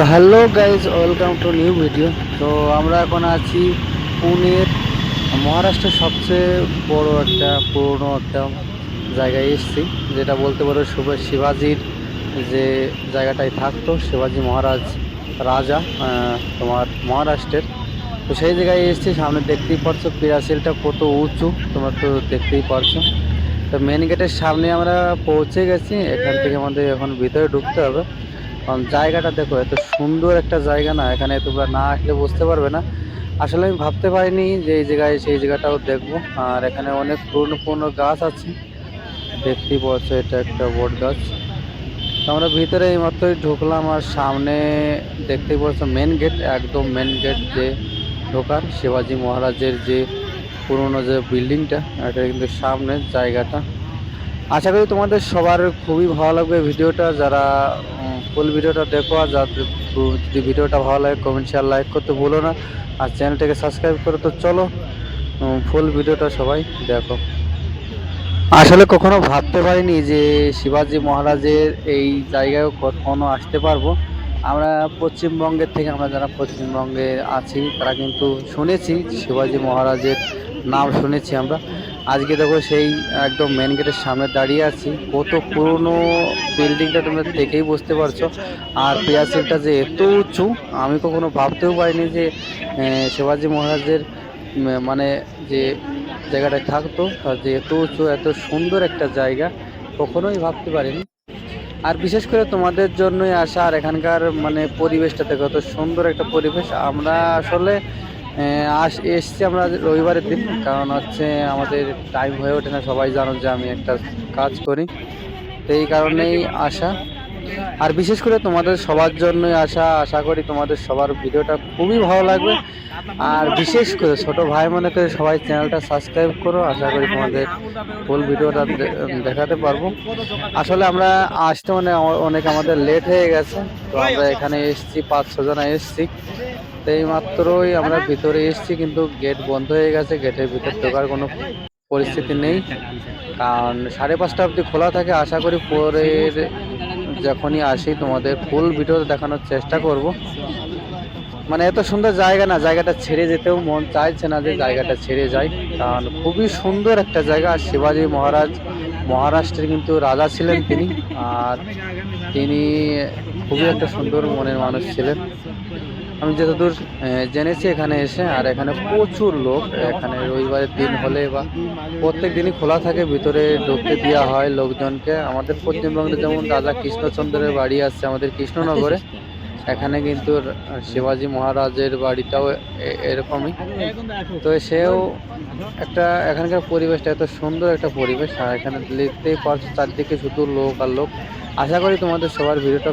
Hello guys welcome to new video তো আমরা এখন আছি পুনের, মহারাষ্ট্রের সবচেয়ে বড় একটা পুরনো একটা জায়গায় এসেছি, যেটা বলতে পারো শিবাজির যে জায়গাটায় থাকতো, শিবাজি মহারাজ রাজা তোমার মহারাষ্ট্রের। তো সেই জায়গায় এসেছি, সামনে দেখতেই পারছ পিরাসিলটা কত উঁচু, তোমরা তো দেখতেই পারছ। তো মেন গেটের সামনে আমরা পৌঁছে গেছি, এখান থেকে আমাদের এখন ভিতরে ঢুকতে হবে। কারণ জায়গাটা দেখো, এত সুন্দর একটা জায়গা না, এখানে তোমরা না আসলে বুঝতে পারবে না। আসলে আমি ভাবতে পারিনি যে এই জায়গায়, সেই জায়গাটাও দেখব। আর এখানে অনেক পুরনো পুরনো গাছ আছে। দেখতেই পাচ্ছ এটা একটা বট গাছ। আমরা ভিতরে এই মাত্রই ঢুকলাম আর সামনে দেখতেই পাচ্ছ মেন গেট একদম মেন গেট যে ঢোকার, শিবাজি মহারাজের যে পুরনো যে বিল্ডিংটা এটা কিন্তু সামনে জায়গাটা। আশা করি তোমাদের সবার খুবই ভালো লাগবে ভিডিওটা। যারা ফুল ভিডিওটা দেখো, আর যদি ভিডিওটা ভালো লাগে কমেন্ট শেয়ার লাইক করতে ভুলো না। আর চ্যানেলটাকে সাবস্ক্রাইব করে তো চলো ফুল ভিডিওটা সবাই দেখো। আসলে কখনো ভাবতে পারিনি যে শিবাজি মহারাজের এই জায়গায় কখনো আসতে পারব। আমরা পশ্চিমবঙ্গের থেকে, আমরা যারা পশ্চিমবঙ্গে আছি, তারা কিন্তু শুনেছি শিবাজি মহারাজের নাম শুনেছি আমরা। আজকে দেখো সেই একদম মেন গেটের সামনে দাঁড়িয়ে আছি। কত পুরনো বিল্ডিংটা তোমরা দেখেই বুঝতে পারছ। আর পিয়াসিলটা যে এত উঁচু, আমি কখনো ভাবতেও পারিনি যে শিবাজি মহারাজের মানে যে জায়গাটায় থাকতো তার যে এত উঁচু, এত সুন্দর একটা জায়গা, কখনোই ভাবতে পারিনি। আর বিশেষ করে তোমাদের জন্যই আসা আর এখানকার মানে পরিবেশটা দেখো, এত সুন্দর একটা পরিবেশ। আমরা আসলে আস এসছি আমরা রবিবারের দিন, কারণ হচ্ছে আমাদের টাইম হয়ে ওঠে না, সবাই জানো যে আমি একটা কাজ করি। তো এই কারণেই আসা আর বিশেষ করে তোমাদের সবার জন্যই আসা আশা করি তোমাদের সবার ভিডিওটা খুবই ভালো লাগবে। আর বিশেষ করে ছোট ভাই মনে করে সবাই চ্যানেলটা সাবস্ক্রাইব করো, আশা করি তোমাদের ফুল ভিডিওটা দেখাতে পারব। আসলে আমরা আসতে মানে অনেক আমাদের লেট হয়ে গেছে, তো আমরা এখানে এসেছি, পাঁচ ছ জনা এসেছি। এই মাত্রই আমরা ভিতরে এসেছি, কিন্তু গেট বন্ধ হয়ে গেছে গেটের ভিতর ঢোকার কোনো পরিস্থিতি নেই। কারণ সাড়ে পাঁচটা অবধি খোলা থাকে, আশা করি পরের যখনই আসি তোমাদের ফুল ভিডিও দেখানোর চেষ্টা করব। মানে এত সুন্দর জায়গা না, জায়গাটা ছেড়ে যেতেও মন চাইছে না যে জায়গাটা ছেড়ে যায় কারণ খুবই সুন্দর একটা জায়গা, শিবাজি মহারাজ মহারাষ্ট্রের কিন্তু রাজা ছিলেন তিনি। আর তিনি খুবই একটা সুন্দর মনের মানুষ ছিলেন। আমি যতদূর জেনেছি এখানে এসে, আর এখানে প্রচুর লোক। এখানে রবিবারের দিন হলে বা প্রত্যেক দিনই খোলা থাকে, ভিতরে ঢুকতে দেওয়া হয় লোকজনকে। আমাদের পশ্চিমবঙ্গে যেমন রাজা কৃষ্ণচন্দ্রের বাড়ি আছে আমাদের কৃষ্ণনগরে। এখানে কিন্তু শিবাজী মহারাজের বাড়িটাও এরকমই। তো সেও একটা এখানকার পরিবেশটা এত সুন্দর একটা পরিবেশ, আর এখানে দেখতেই পাচ্ছ চারদিকে শুধু লোক আর লোক। আশা করি তোমাদের সবার ভিডিওটা